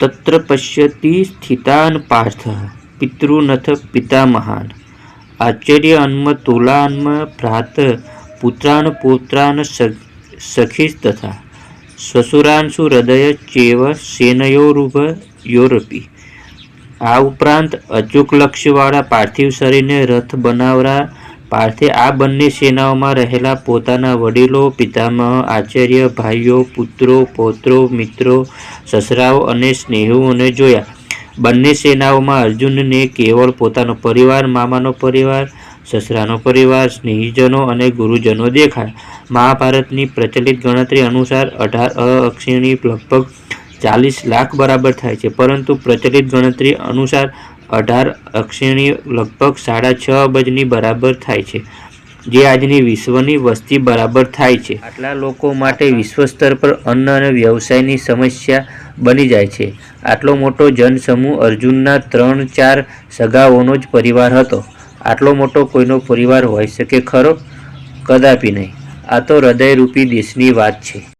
તત્ર પશ્યતિ સ્થિતાન પાર્થ પિતૃનથ પિતામહાન આચાર્ય અન્મ તુલાન્મ ભ્રાત પુત્રાન પુત્રાન સખી તથા સસુરાંશુ હૃદય ચેવ સેનયોરુભ યોરપી આ ઉપરાંત અચૂક લક્ષ્યવાળા પાર્થિવ શરીરને રથ બનાવરા પાર્થે આ બંને સેનાઓમાં રહેલા પોતાના વડીલો, પિતામહ, આચાર્ય, ભાઈઓ, પુત્રો, પૌત્રો, મિત્રો, સસરાઓ અને સ્નેહીઓને જોયા. બંને સેનાઓમાં અર્જુનને કેવળ પોતાનો પરિવાર, મામાનો પરિવાર, સસરાનો પરિવાર, સ્નેહીજનો અને ગુરુજનો દેખાયા. મહાભારતની પ્રચલિત ગણતરી અનુસાર અઢાર અક્ષિણી લગભગ ચાલીસ લાખ બરાબર થાય છે, પરંતુ પ્રચલિત ગણતરી અનુસાર અઢાર અક્ષીણી લગભગ સાડા છ અબજની બરાબર થાય છે, જે આજની વિશ્વની વસ્તી બરાબર થાય છે. આટલા લોકો માટે વિશ્વ સ્તર પર અન્ન અને વ્યવસાયની સમસ્યા બની જાય છે. આટલો મોટો જનસમૂહ અર્જુનના ત્રણ ચાર સગાઓનો જ પરિવાર હતો. આટલો મોટો કોઈનો પરિવાર હોઈ શકે ખરો? કદાપી નહીં. આ તો હૃદયરૂપી દેશની વાત છે.